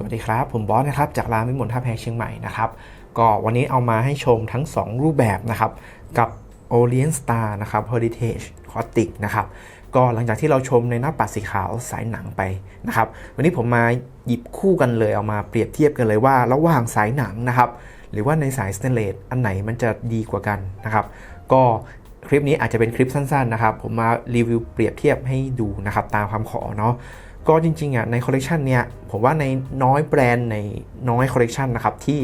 สวัสดีครับ ผมบอสนะครับจากร้านวิมลท่าแพเชียงใหม่นะครับก็วันนี้เอามาให้ชมทั้ง 2 รูปแบบนะครับกับ Orient Star นะครับ Heritage c o t i c นะครับก็หลังจากที่เราชมในหน้าปัดสีขาวสายหนังไปนะครับวันนี้ผมมาหยิบคู่กันเลยเอามาเปรียบเทียบกันเลยว่า ระหว่างสายหนังนะครับหรือว่าในสายสเตนเลสอันไหนมันจะดีกว่ากันนะครับก็ คลิปนี้อาจจะเป็นคลิปสั้นๆนะครับ ผมมารีวิวเปรียบเทียบให้ดูนะครับตามความขอเนาะก็จริงๆอะในคอลเลกชันเนี้ยผมว่าในน้อยแบรนด์ในน้อยคอลเลกชันนะครับที่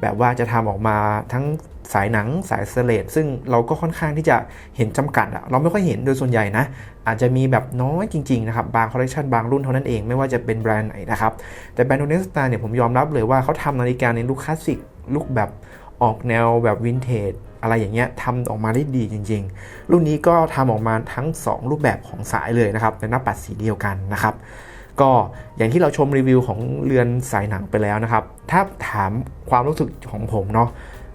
แบบว่าจะทำออกมาทั้งสายหนังสายสเลดซึ่งเราก็ค่อนข้างที่จะเห็นจำกัดอะเราไม่ค่อยเห็นโดยส่วนใหญ่นะ อาจจะมีแบบน้อยจริง ๆ นะครับ บางคอลเลกชันบางรุ่นเท่านั้นเองไม่ว่าจะเป็นแบรนด์ไหนนะครับ แต่แบรนด์โนเนสตาเนี่ยผมยอมรับเลยว่าเขาทำนาฬิกาในลุคคลาสสิกลุคแบบออกแนวแบบวินเทจ อะไรอย่างเงี้ยทำออกมาได้ดีจริง ๆ รุ่นนี้ก็ทำออกมาทั้ง 2 รูปแบบของสายเลยนะครับในหน้าปัดสีเดียวกันนะครับ ก็อย่างที่เราชมรีวิวของเรือนสายหนังไปแล้วนะครับ ถ้าถามความรู้สึกของผมเนาะ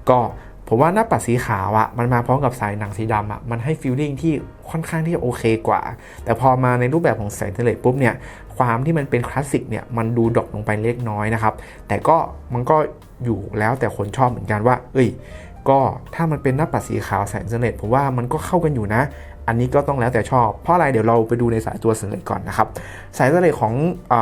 ก็ผมว่าหน้าปัดสีขาวอะมันมาพร้อมกับสายหนังสีดำอะมันให้ฟีลลิ่งที่ค่อนข้างที่จะโอเคกว่า แต่พอมาในรูปแบบของสายเทเลปุ๊บเนี่ยความที่มันเป็นคลาสสิกเนี่ยมันดูดรอปลงไปเล็กน้อยนะครับ แต่ก็มันก็อยู่แล้วแต่คนชอบเหมือนกันว่า เอ้ย ก็ถ้ามันเป็นหน้าปัดสีขาวแสงเซเลตผมว่ามันก็เข้ากันอยู่นะ อันนี้ก็ต้องแล้วแต่ชอบ เพราะอะไรเดี๋ยวเราไปดูในสายตัวเซเลตก่อนนะครับ สายเซเลตของอ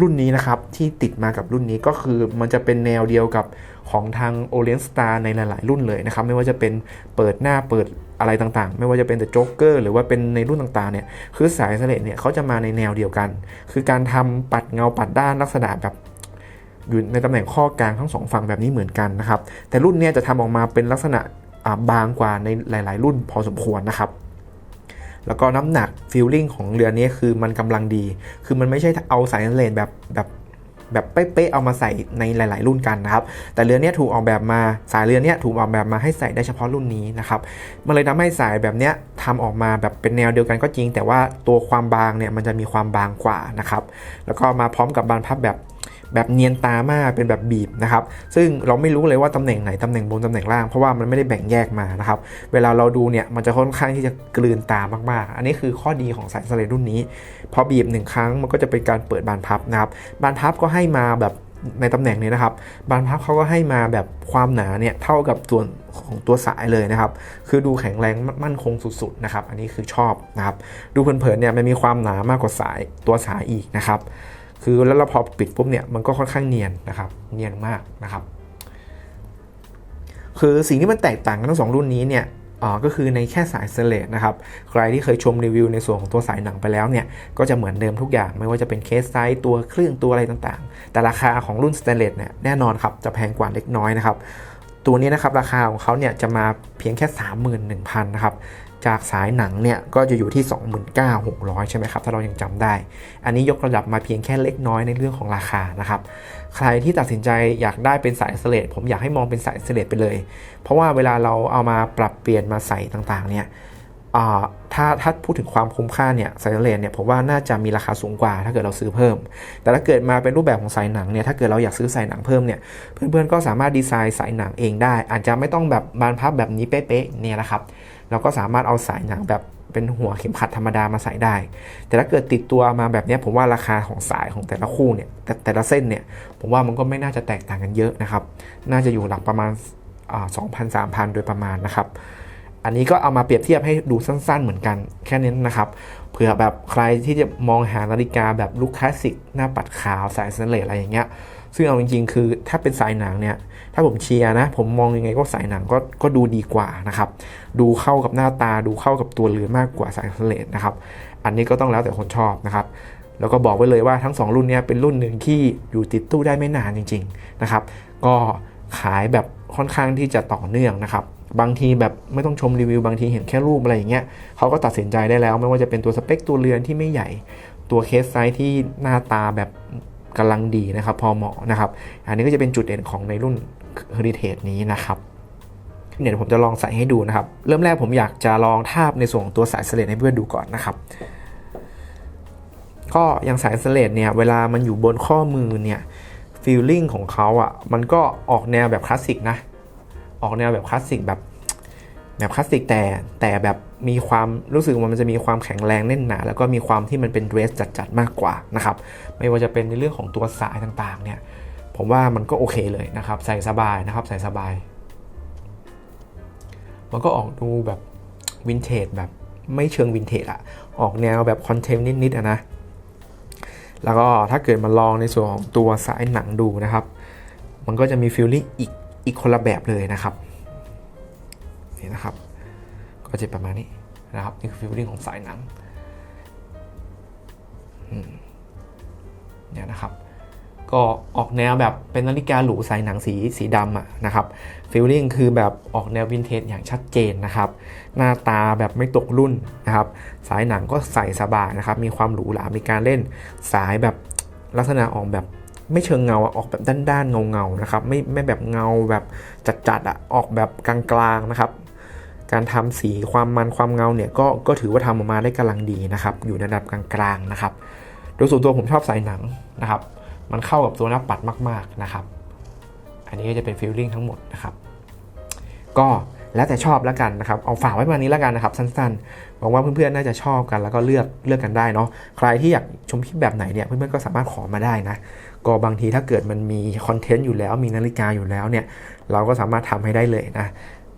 รุ่นนี้นะครับ ที่ติดมากับรุ่นนี้ก็คือมันจะเป็นแนวเดียวกับของทาง Orient Star ในหลายๆ รุ่นเลยนะครับ ไม่ว่าจะเป็นเปิดหน้าเปิดอะไรต่างๆ ไม่ว่าจะเป็น The Joker หรือว่าเป็นในรุ่นต่างๆเนี่ยคือสายเซเลตเนี่ยเขาจะมาในแนวเดียวกัน คือการทำปัดเงาปัดด้านลักษณะแบบ อยู่ในตำแหน่งข้อกลางทั้งสองฝั่งแบบนี้เหมือนกันนะครับ แต่รุ่นนี้จะทำออกมาเป็นลักษณะาบางกว่าในหลาย ๆ รุ่นพอสมควรนะครับแล้วก็น้ำหนักฟีลลิ่งของเรือนี้คือมันกำลังดี คือมันไม่ใช่เอาสายเลนแบบแบบแบบเป๊ะๆเอามาใส่ในหลาย ๆ รุ่นกันนะครับ แต่เรือเนี้ยถูกออกแบบมาสายเรือเนี้ยถูกออกแบบมาให้ใส่ได้เฉพาะรุ่นนี้นะครับ มันเลยทำให้สายแบบเนี้ยทำออกมาแบบเป็นแนวเดียวกันก็จริง แต่ว่าตัวความบางเนี่ยมันจะมีความบางกว่านะครับ แล้วก็มาพร้อมกับบานพับแบบ แบบเนียนตามากเป็นแบบบีบนะครับซึ่งเราไม่รู้เลยว่าตำแหน่งไหนตำแหน่งบนตำแหน่งล่างเพราะว่ามันไม่ได้แบ่งแยกมานะครับเวลาเราดูเนี่ยมันจะค่อนข้างที่จะกลืนตามากๆ อันนี้คือข้อดีของสายสเลดรุ่นนี้ พอบีบหนึ่งครั้งมันก็จะเป็นการเปิดบานพับนะครับบานพับก็ให้มาแบบในตำแหน่งนี้นะครับ บานพับเขาก็ให้มาแบบความหนาเนี่ยเท่ากับส่วนของตัวสายเลยนะครับ คือดูแข็งแรงมั่นคงสุดๆนะครับ อันนี้คือชอบนะครับ ดูเผินๆเนี่ยมันมีความหนามากกว่าสายตัวสายอีกนะครับ คือแล้วเราพอปิดปุ๊บเนี่ยมันก็ค่อนข้างเนียนนะครับ เนียนมากนะครับ คือสิ่งที่มันแตกต่างกันทั้งสองรุ่นนี้เนี่ยอ๋อก็คือในแค่สายสเลตนะครับ ใครที่เคยชมรีวิวในส่วนของตัวสายหนังไปแล้วเนี่ย ก็จะเหมือนเดิมทุกอย่าง ไม่ว่าจะเป็นเคสไซส์ตัวเครื่องตัวอะไรต่างๆ แต่ราคาของรุ่นสเตนเลสเนี่ยแน่นอนครับ จะแพงกว่าเล็กน้อยนะครับ ตัวนี้นะครับราคาของเขาเนี่ยจะมาเพียงแค่ 31,000นะครับ จากสายหนังเนี่ยก็จะอยู่ที่ 29,600 ใช่ไหมครับ ถ้าเรายังจำได้ อันนี้ยกระดับมาเพียงแค่เล็กน้อยในเรื่องของราคานะครับ ใครที่ตัดสินใจอยากได้เป็นสายสเลดผมอยากให้มองเป็นสายสเลดไปเลย เพราะว่าเวลาเราเอามาปรับเปลี่ยนมาใส่ต่างๆเนี่ยถ้าถ้าพูดถึงความคุ้มค่าเนี่ยสายสเลดเนี่ยผมว่าน่าจะมีราคาสูงกว่าถ้าเกิดเราซื้อเพิ่ม แต่ถ้าเกิดมาเป็นรูปแบบของสายหนังเนี่ยถ้าเกิดเราอยากซื้อสายหนังเพิ่มเนี่ยเพื่อนๆก็สามารถดีไซน์สายหนังเองได้ อาจจะไม่ต้องแบบบานพับแบบนี้เป๊ะๆเนี่ยนะครับ เราก็สามารถเอาสายหนังแบบเป็นหัวเข็มขัดธรรมดามาใส่ได้ แต่ถ้าเกิดติดตัวมาแบบนี้ผมว่าราคาของสายของแต่ละคู่เนี่ยแต่แต่ละเส้นเนี่ยผมว่ามันก็ไม่น่าจะแตกต่างกันเยอะนะครับ น่าจะอยู่หลักประมาณสองพันสามพันโดยประมาณนะครับ อันนี้ก็เอามาเปรียบเทียบให้ดูสั้นๆเหมือนกันแค่นี้นะครับ เผื่อแบบใครที่จะมองหานาฬิกาแบบลุคคลาสสิกหน้าปัดขาวสายสแตนเลสอะไรอย่างเงี้ย ซึ่งเอาจริงๆ คือถ้าเป็นสายหนังเนี่ย ถ้าผมเชียร์นะ ผมมองยังไงก็สายหนังก็ก็ดูดีกว่านะครับ ดูเข้ากับหน้าตาดูเข้ากับตัวเรือนมากกว่าสายสเลสนะครับ อันนี้ก็ต้องแล้วแต่คนชอบนะครับ แล้วก็บอกไว้เลยว่าทั้ง 2 รุ่นเนี้เป็นรุ่นหนึ่งที่อยู่ติดตู้ได้ไม่นานจริง ๆนะครับ ก็ขายแบบค่อนข้างที่จะต่อเนื่องนะครับบางทีแบบไม่ต้องชมรีวิวบางทีเห็นแค่รูปอะไรอย่างเงี้ยเขาก็ตัดสินใจได้แล้ว ไม่ว่าจะเป็นตัวสเปคตัวเรือนที่ไม่ใหญ่ ตัวเคสไซส์ที่หน้าตาแบบ กำลังดีนะครับ พอเหมาะนะครับ อันนี้ก็จะเป็นจุดเด่นของในรุ่น Heritage นี้นะครับเดี๋ยวผมจะลองใส่ให้ดูนะครับ เริ่มแรกผมอยากจะลองทาบในส่วนของตัวสายสเลดให้เพื่อนดูก่อนนะครับ ก็อย่างสายสเลดเนี่ยเวลามันอยู่บนข้อมือเนี่ยฟีลลิ่งของเขาอะ่ะมันก็ออกแนวแบบคลาสสิกนะ ออกแนวแบบคลาสสิกแบบแบบคลาสสิกแต่แต่แบบ มีความรู้สึกว่ามันจะมีความแข็งแรงแน่นหนา แล้วก็มีความที่มันเป็นเดรสจัดๆมากกว่านะครับไม่ว่าจะเป็นในเรื่องของตัวสายต่างๆเนี่ยผมว่ามันก็โอเคเลยนะครับ ใส่สบายนะครับ ใส่สบาย มันก็ออกดูแบบวินเทจแบบไม่เชิงวินเทจอะออกแนวแบบคอนเทมนิดๆอะนะ แล้วก็ถ้าเกิดมาลองในส่วนของตัวสายหนังดูนะครับ มันก็จะมีฟีลลิ่งอีกอีกคนละแบบเลยนะครับ นี่นะครับ ก็จะประมาณนี้นะครับนี่คือฟีลลิ่งของสายหนังเนี่ยนะครับ ก็ออกแนวแบบเป็นนาฬิกาหรูสายหนังสีสีดำอะนะครับฟีลลิ่งคือแบบออกแนววินเทจอย่างชัดเจนนะครับ หน้าตาแบบไม่ตกรุ่นนะครับ สายหนังก็ใส่สบายนะครับ มีความหรูหรา มีการเล่นสายแบบลักษณะออกแบบไม่เชิงเงาอะออกแบบด้านๆเงาเงาๆนะครับไม่ไม่แบบเงาแบบจัดๆอะออกแบบกลางๆนะครับ การทำสีความมันความเงาเนี่ยก็ก็ถือว่าทำออกมาได้กำลังดีนะครับ อยู่ในระดับกลางๆนะครับ โดยส่วนตัวผมชอบสายหนังนะครับ มันเข้ากับตัวหน้าปัดมาก ๆนะครับ อันนี้ก็จะเป็นฟีลลิ่งทั้งหมดนะครับ ก็แล้วแต่ชอบแล้วกันนะครับ เอาฝากไว้ประมาณนี้แล้วกันนะครับสั้นๆหวังว่าเพื่อนๆน่าจะชอบกัน แล้วก็เลือกเลือกกันได้เนาะ ใครที่อยากชมคลิปแบบไหนเนี่ยเพื่อนๆก็สามารถขอมาได้นะ ก็บางทีถ้าเกิดมันมีคอนเทนต์อยู่แล้วมีนาฬิกาอยู่แล้วเนี่ยเราก็สามารถทำให้ได้เลยนะ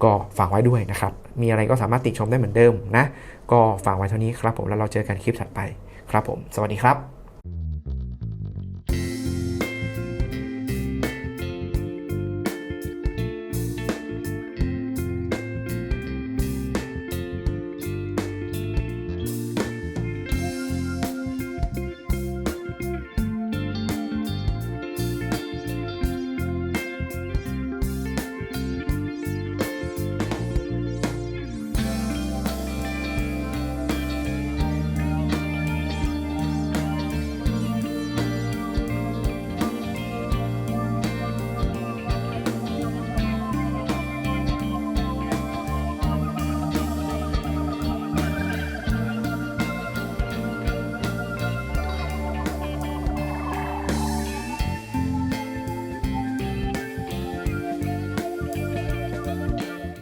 ก็ฝากไว้ด้วยนะครับ มีอะไรก็สามารถติชมได้เหมือนเดิมนะ ก็ฝากไว้เท่านี้ครับผม แล้วเราเจอกันคลิปถัดไปครับผม สวัสดีครับ